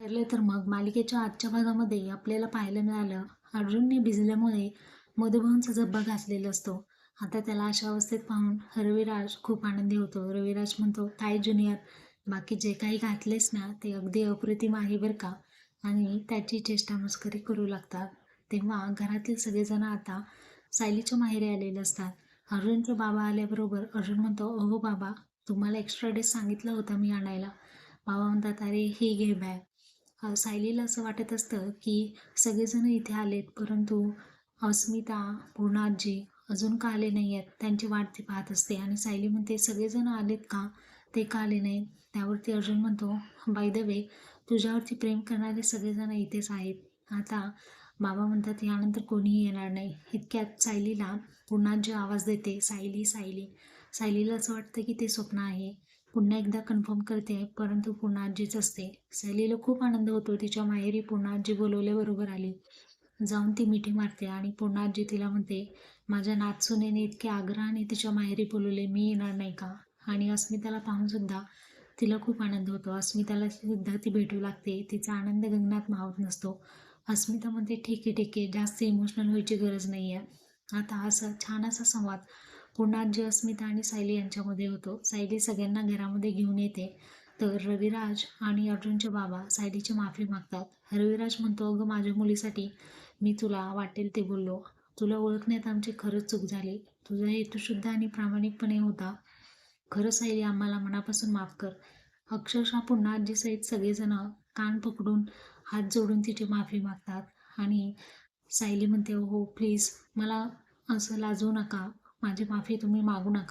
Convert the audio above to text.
ठरलं तर मग मालिकेच्या आजच्या भागामध्ये आपल्याला पाहायला मिळालं अर्जुनने भिजल्यामुळे मधुभाऊंचा झब्बा घासलेला असतो. आता त्याला अशा अवस्थेत पाहून रविराज खूप आनंदी होतो. रविराज म्हणतो काय ज्युनियर बाकी जे काही घातलेस ना ते अगदी अप्रतिम आहे बरं का? आणि त्याची चेष्टा मस्करी करू लागतात. तेव्हा घरातील सगळेजण आता सायलीच्या माहेरी आलेले असतात. अर्जुनचे बाबा आल्याबरोबर अर्जुन म्हणतो अहो बाबा तुम्हाला एक्स्ट्रा डेस सांगितलं होतं मी आणायला. बाबा म्हणतात अरे ही घे बॅग सायलीला असं वाटत असतं की सगळेजण इथे आलेत परंतु अस्मिता पूर्णाजी अजून का आले नाही आहेत त्यांची वाट ती पाहत असते. आणि सायली म्हणते सगळेजण आलेत का? ते का आले नाहीत? त्यावरती अर्जुन म्हणतो बाय द वे तुझ्यावरती प्रेम करणारे सगळेजण इथेच आहेत. आता बाबा म्हणतात यानंतर कोणीही येणार नाही. इतक्यात सायलीला पूर्णाजी आवाज देते सायली सायली. सायलीला असं वाटतं की ते स्वप्न आहे. पुन्हा एकदा कन्फर्म करते परंतु पुन्हा आजीच असते. सहलीला खूप आनंद होतो. तिच्या माहेरी पुन्हा आजी बोलवल्याबरोबर आली. जाऊन ती मिठी मारते आणि पुन्हा आजी तिला म्हणते माझ्या नातसुनेने इतके आग्रहाने तिच्या माहेरी बोलवले मी येणार नाही का? आणि अस्मिताला पाहून सुद्धा तिला खूप आनंद होतो. अस्मिताला सुद्धा ती भेटू लागते. तिचा आनंद गगनात मावत नसतो. अस्मिता म्हणते ठीक आहे ठीक आहे. जास्त इमोशनल व्हायची गरज नाही आहे आता असा छान असा संवाद पुन्हा जी अस्मिता आणि सायली यांच्यामध्ये होतो. सायली सगळ्यांना घरामध्ये घेऊन येते. तर रविराज आणि अर्जुनचे बाबा सायलीची माफी मागतात. रविराज म्हणतो अगं माझ्या मुलीसाठी मी तुला वाटेल ते बोललो. तुला ओळखण्यात आमची खरंच चूक झाली. तुझा हेतूशुद्ध आणि प्रामाणिकपणे होता. खरं सायली आम्हाला मनापासून माफ कर. अक्षरशः पुन्हा आजीसहित सगळेजण कान पकडून हात जोडून तिची माफी मागतात. आणि सायली म्हणते हो प्लीज मला असं लाजू नका. माझी माफी तुम्ही मागू नका.